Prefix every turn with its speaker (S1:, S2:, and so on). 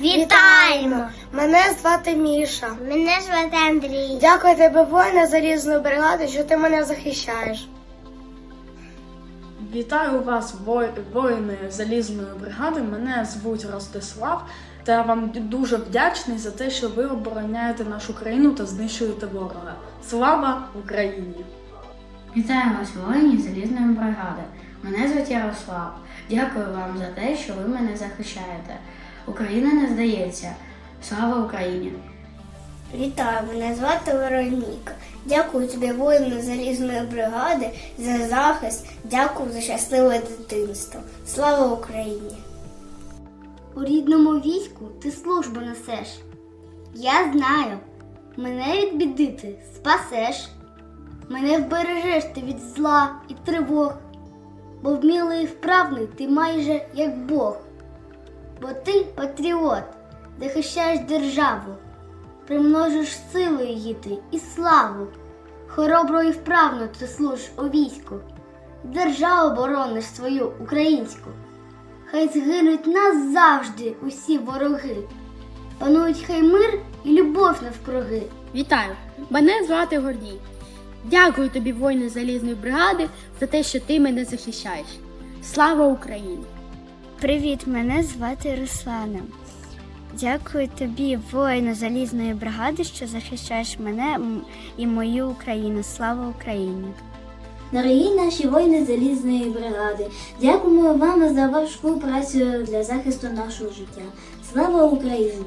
S1: Вітаємо!
S2: Мене звати Міша.
S1: Мене звати Андрій.
S2: Дякую тебе, воїна залізної бригади, що ти мене захищаєш.
S3: Вітаю вас, воїни залізної бригади. Мене звуть Ростислав. Та я вам дуже вдячний за те, що ви обороняєте нашу країну та знищуєте ворога. Слава Україні!
S4: Вітаю вас, воїні залізної бригади. Мене звуть Ярослав. Дякую вам за те, що ви мене захищаєте. Україна не здається. Слава Україні!
S1: Вітаю, мене звати Вероніка. Дякую тобі, воїну залізної бригади, за захист. Дякую за щасливе дитинство. Слава Україні! У рідному війську ти службу несеш. Я знаю, мене від біди ти спасеш. Мене вбережеш ти від зла і тривог, бо вмілий і вправний ти майже як Бог. Бо ти патріот, захищаєш державу, примножиш силу її ти і славу. Хоробро і вправно ти служиш у війську, державу борониш свою українську. Хай згинуть нас завжди усі вороги. Панують хай мир і любов навкруги.
S5: Вітаю! Мене звати Гордій. Дякую тобі, воїни залізної бригади, за те, що ти мене захищаєш. Слава Україні!
S1: Привіт, мене звати Руслана. Дякую тобі, воїну залізної бригади, що захищаєш мене і мою Україну. Слава Україні!
S6: Дорогі наші воїни залізної бригади, дякуємо вам за важку працю для захисту нашого життя. Слава Україні!